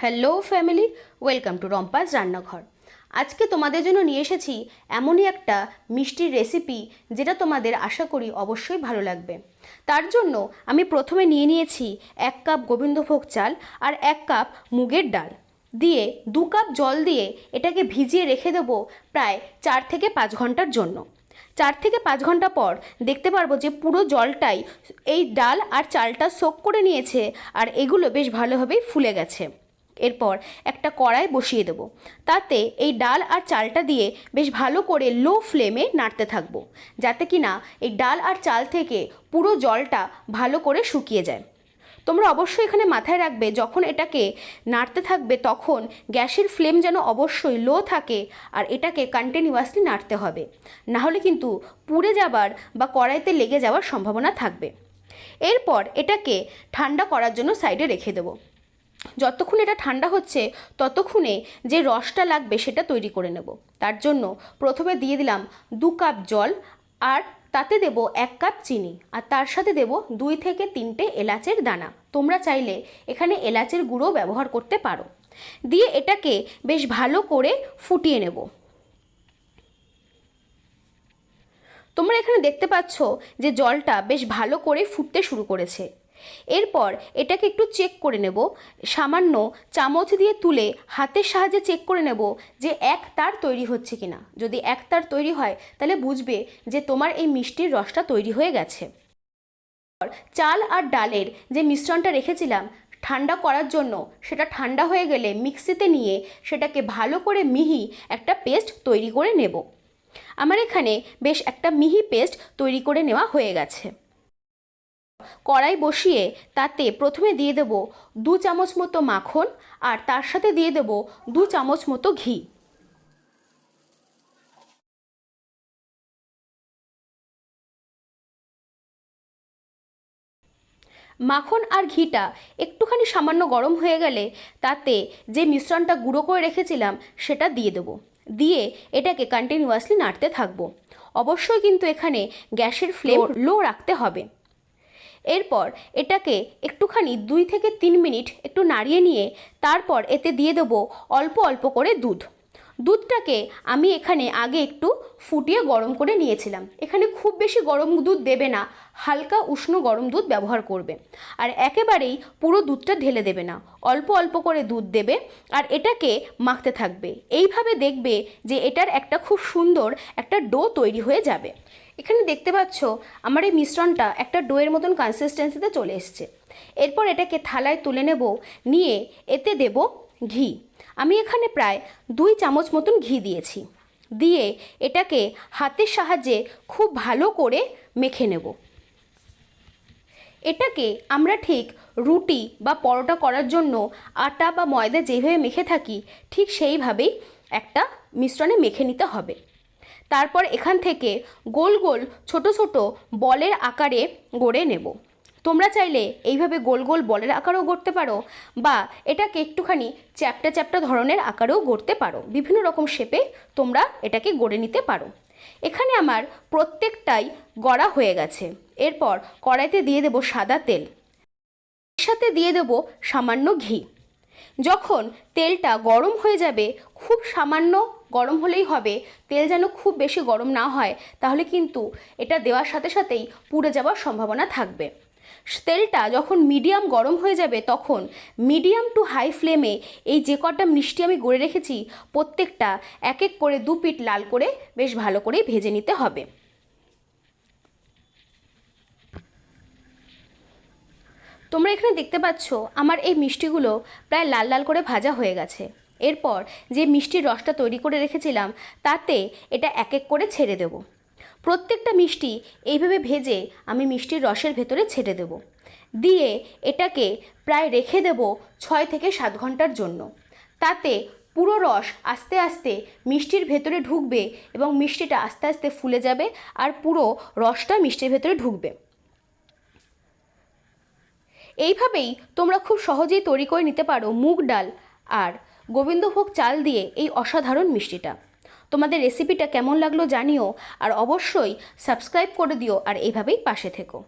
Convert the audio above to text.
Hello family, welcome to Rumpa's রান্নাঘর। আজকে তোমাদের জন্য নিয়ে এসেছি এমনই একটা মিষ্টির রেসিপি যেটা তোমাদের আশা করি অবশ্যই ভালো লাগবে। তার জন্য আমি প্রথমে নিয়ে নিয়েছি এক কাপ গোবিন্দভোগ চাল আর এক কাপ মুগের ডাল। দিয়ে দু কাপ জল দিয়ে এটাকে ভিজিয়ে রেখে দেবো প্রায় চার থেকে পাঁচ ঘণ্টার জন্য। চার থেকে পাঁচ ঘণ্টা পর দেখতে পারব যে পুরো জলটাই এই ডাল আর চালটা সোক করে নিয়েছে আর এগুলো বেশ ভালোভাবেই ফুলে গেছে। এরপর একটা কড়াই বসিয়ে দেবো। তাতে এই ডাল আর চালটা দিয়ে বেশ ভালো করে লো ফ্লেমে নাড়তে থাকব, যাতে কি না এই ডাল আর চাল থেকে পুরো জলটা ভালো করে শুকিয়ে যায়। তোমরা অবশ্যই এখানে মাথায় রাখবে, যখন এটাকে নাড়তে থাকবে তখন গ্যাসের ফ্লেম যেন অবশ্যই লো থাকে আর এটাকে কন্টিনিউয়াসলি নাড়তে হবে। নাহলে কিন্তু পুড়ে যাবার বা কড়াইতে লেগে যাওয়ার সম্ভাবনা থাকবে। এরপর এটাকে ঠান্ডা করার জন্য সাইডে রেখে দেবো। যতক্ষণ এটা ঠান্ডা হচ্ছে, ততক্ষণে যে রসটা লাগবে সেটা তৈরি করে নেব। তার জন্য প্রথমে দিয়ে দিলাম দু কাপ জল আর তাতে দেব এক কাপ চিনি আর তার সাথে দেব দুই থেকে তিনটে এলাচের দানা। তোমরা চাইলে এখানে এলাচের গুঁড়ো ব্যবহার করতে পারো। দিয়ে এটাকে বেশ ভালো করে ফুটিয়ে নেব। তোমরা এখানে দেখতে পাচ্ছ যে জলটা বেশ ভালো করে ফুটতে শুরু করেছে। এরপর এটাকে একটু চেক করে নেব। সামান্য চামচ দিয়ে তুলে হাতের সাহায্যে চেক করে নেব যে এক তার তৈরি হচ্ছে কিনা। যদি এক তার তৈরি হয়, তাহলে বুঝবে যে তোমার এই মিষ্টির রসটা তৈরি হয়ে গেছে। চাল আর ডালের যে মিশ্রণটা রেখেছিলাম, ঠান্ডা করার জন্য সেটা ঠান্ডা হয়ে গেলে মিক্সিতে নিয়ে সেটাকে ভালো করে মিহি একটা পেস্ট তৈরি করে নেব। আমার এখানে বেশ একটা মিহি পেস্ট তৈরি করে নেওয়া হয়ে গেছে। কড়াই বসিয়ে তাতে প্রথমে দিয়ে দেব দু চামচ মতো মাখন আর তার সাথে দিয়ে দেব দু চামচ মতো ঘি। মাখন আর ঘিটা একটুখানি সামান্য গরম হয়ে গেলে তাতে যে মিশ্রণটা গুঁড়ো করে রেখেছিলাম সেটা দিয়ে দেবো। দিয়ে এটাকে কন্টিনিউয়াসলি নাড়তে থাকব। অবশ্যই কিন্তু এখানে গ্যাসের ফ্লেম লো রাখতে হবে। এরপর এটাকে একটুখানি দুই থেকে তিন মিনিট একটু নাড়িয়ে নিয়ে তারপর এতে দিয়ে দেবো অল্প অল্প করে দুধ। দুধটাকে আমি এখানে আগে একটু ফুটিয়ে গরম করে নিয়েছিলাম। এখানে খুব বেশি গরম দুধ দেবে না, হালকা উষ্ণ গরম দুধ ব্যবহার করবে। আর একেবারেই পুরো দুধটা ঢেলে দেবে না, অল্প অল্প করে দুধ দেবে আর এটাকে মাখতে থাকবে। এইভাবে দেখবে যে এটার একটা খুব সুন্দর একটা ডো তৈরি হয়ে যাবে। এখানে দেখতে পাচ্ছ আমার এই মিশ্রণটা একটা ডোয়ের মতন কনসিস্টেন্সিতে চলে এসছে। এরপর এটাকে থালায় তুলে নেব, নিয়ে এতে দেব ঘি। আমি এখানে প্রায় দুই চামচ মতন ঘি দিয়েছি। দিয়ে এটাকে হাতের সাহায্যে খুব ভালো করে মেখে নেব। এটাকে আমরা ঠিক রুটি বা পরোটা করার জন্য আটা বা ময়দা যেভাবে মেখে থাকি, ঠিক সেইভাবেই একটা মিশ্রণে মেখে নিতে হবে। তারপর এখান থেকে গোল গোল ছোট ছোট বলের আকারে গড়ে নেব। তোমরা চাইলে এইভাবে গোল গোল বলের আকারেও গড়তে পারো বা এটাকে একটুখানি চ্যাপটা চ্যাপটা ধরনের আকারেও গড়তে পারো। বিভিন্ন রকম শেপে তোমরা এটাকে গড়ে নিতে পারো। এখানে আমার প্রত্যেকটাই গড়া হয়ে গেছে। এরপর কড়াইতে দিয়ে দেব সাদা তেল। এর সাথে দিয়ে দেব সামান্য ঘি। যখন তেলটা গরম হয়ে যাবে, খুব সামান্য গরম হলেই হবে, তেল যেন খুব বেশি গরম না হয়, তাহলে কিন্তু এটা দেওয়ার সাথে সাথেই পুড়ে যাওয়ার সম্ভাবনা থাকবে। তেলটা যখন মিডিয়াম গরম হয়ে যাবে তখন মিডিয়াম টু হাই ফ্লেমে এই যে কটা মিষ্টি আমি গড়ে রেখেছি, প্রত্যেকটা এক এক করে দু পিঠ লাল করে বেশ ভালো করে ভেজে নিতে হবে। তোমরা এখানে দেখতে পাচ্ছ, আমার এই মিষ্টিগুলো প্রায় লাল লাল করে ভাজা হয়ে গেছে। এরপর যে মিষ্টির রসটা তৈরি করে রেখেছিলাম, তাতে এটা এক এক করে ছেড়ে দেব। প্রত্যেকটা মিষ্টি এইভাবে ভেজে আমি মিষ্টির রসের ভেতরে ছেড়ে দেব। দিয়ে এটাকে প্রায় রেখে দেব ছয় থেকে সাত ঘণ্টার জন্য। তাতে পুরো রস আস্তে আস্তে মিষ্টির ভেতরে ঢুকবে এবং মিষ্টিটা আস্তে আস্তে ফুলে যাবে আর পুরো রসটা মিষ্টির ভেতরে ঢুকবে। এইভাবেই তোমরা খুব সহজেই তৈরি করে নিতে পারো মুগ ডাল আর গোবিন্দভোগ চাল দিয়ে এই অসাধারণ মিষ্টিটা। তোমাদের রেসিপিটা কেমন লাগল জানিও, আর অবশ্যই সাবস্ক্রাইব করে দিও, আর এইভাবেই পাশে থেকো।